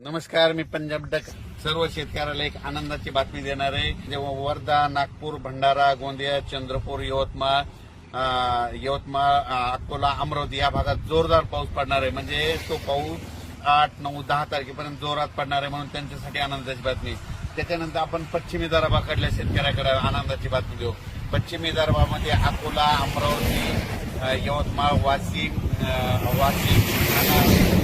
नमस्कार मी पंजाब डक. सर्व शेतकऱ्याला एक आनंदाची बातमी देणार आहे. जेव्हा वर्धा नागपूर भंडारा गोंदिया चंद्रपूर यवतमाळ यवतमाळ अकोला अमरावती या भागात जोरदार पाऊस पडणार आहे. म्हणजे तो पाऊस आठ नऊ दहा तारखेपर्यंत जोरात पडणार आहे म्हणून त्यांच्यासाठी आनंदाची बातमी. त्याच्यानंतर आपण पश्चिमी दराबाकडल्या शेतकऱ्याकडे आनंदाची बातमी देऊ. पश्चिमी दरबामध्ये अकोला अमरावती यवतमाळ वाशिम वाशिम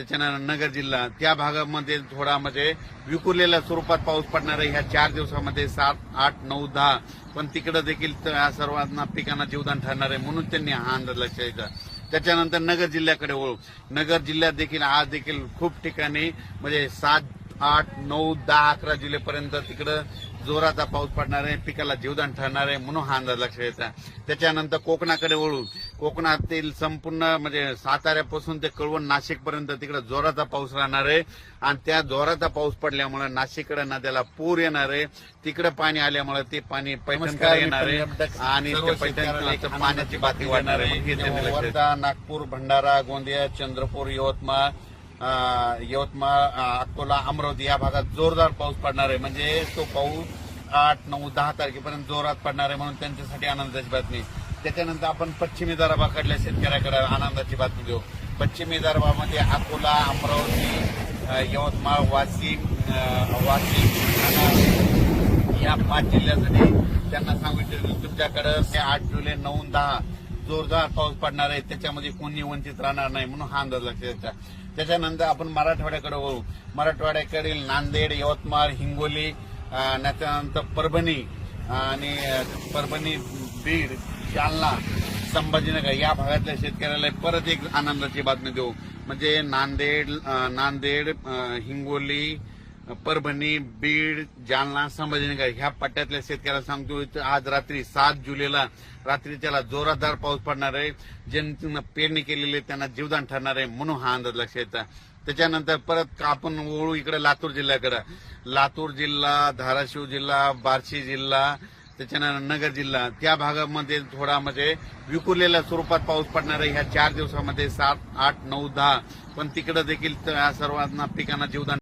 त्याच्यानंतर नगर जिल्हा. त्या भागामध्ये थोडा म्हणजे विखुरलेल्या स्वरूपात पाऊस पडणार आहे ह्या चार दिवसामध्ये सात आठ नऊ दहा. पण तिकडे देखील सर्वांना पिकांना जीवदान ठरणार आहे म्हणून त्यांनी हा अंदाज लक्षात द्यायचा त्याच्यानंतर नगर जिल्ह्याकडे ओळख नगर जिल्ह्यात देखील आज देखील खूप ठिकाणी म्हणजे सात आठ नऊ दहा अकरा जुलैपर्यंत तिकडं जोराचा पाऊस पडणार आहे पिकाला जीवदान ठरणार आहे म्हणून हा अंदाज लक्षात येतात त्याच्यानंतर कोकणाकडे वळू कोकणातील संपूर्ण म्हणजे साताऱ्यापासून ते कळवण नाशिक पर्यंत तिकडे जोराचा पाऊस राहणार आहे. आणि त्या जोराचा पाऊस पडल्यामुळे नाशिककडे नद्याला पूर येणार आहे. तिकडे पाणी आल्यामुळे ते पाणी पैठणकडे येणार आहे. आणि पाण्याची बातमी वाढणार आहे. वर्धा नागपूर भंडारा गोंदिया चंद्रपूर यवतमाळ यवतमाळ अकोला अमरावती या भागात जोरदार पाऊस पडणार आहे. म्हणजे तो पाऊस आठ नऊ दहा तारखेपर्यंत जोरात पडणार आहे म्हणून त्यांच्यासाठी आनंदाची बातमी. त्याच्यानंतर आपण पश्चिमी दराबाकडल्या शेतकऱ्याकडे आनंदाची बातमी देऊ. पश्चिमी दरबामध्ये अकोला अमरावती यवतमाळ वाशिम वाशिम या पाच जिल्ह्यासाठी त्यांना सांगितलं तुमच्याकडे ते आठ जुलै नऊ दहा जोरदार पाऊस पडणार आहे त्याच्यामध्ये कोणी वंचित राहणार नाही म्हणून हा अंदाज लक्षात द्यायचा त्याच्यानंतर आपण मराठवाड्याकडे वळू. मराठवाड्याकडील नांदेड यवतमाळ हिंगोली त्याच्यानंतर परभणी आणि परभणी बीड जालना संभाजीनगर या भागातल्या शेतकऱ्याला परत एक आनंदाची बातमी देऊ. म्हणजे नांदेड नांदेड हिंगोली परभणी बीड जालना संभाजीनगर ह्या पट्ट्यातल्या शेतकऱ्याला सांगतो आज रात्री सात जुलैला रात्री त्याला जोरदार पाऊस पडणार आहे. ज्यांनी पेरणी केलेली आहे त्यांना जीवदान ठरणार आहे म्हणून हा अंदाज लक्षात येतात त्याच्यानंतर परत आपण वळू इकडे लातूर जिल्ह्याकडे. लातूर जिल्हा धाराशिव जिल्हा बार्शी जिल्हा त्याच्यानंतर नगर जिल्हा. त्या भागामध्ये थोडा म्हणजे विखुरलेल्या स्वरूपात पाऊस पडणार आहे. ह्या चार दिवसामध्ये सात आठ नऊ दहा. पण तिकडे देखील सर्वांना पिकांना जीवदान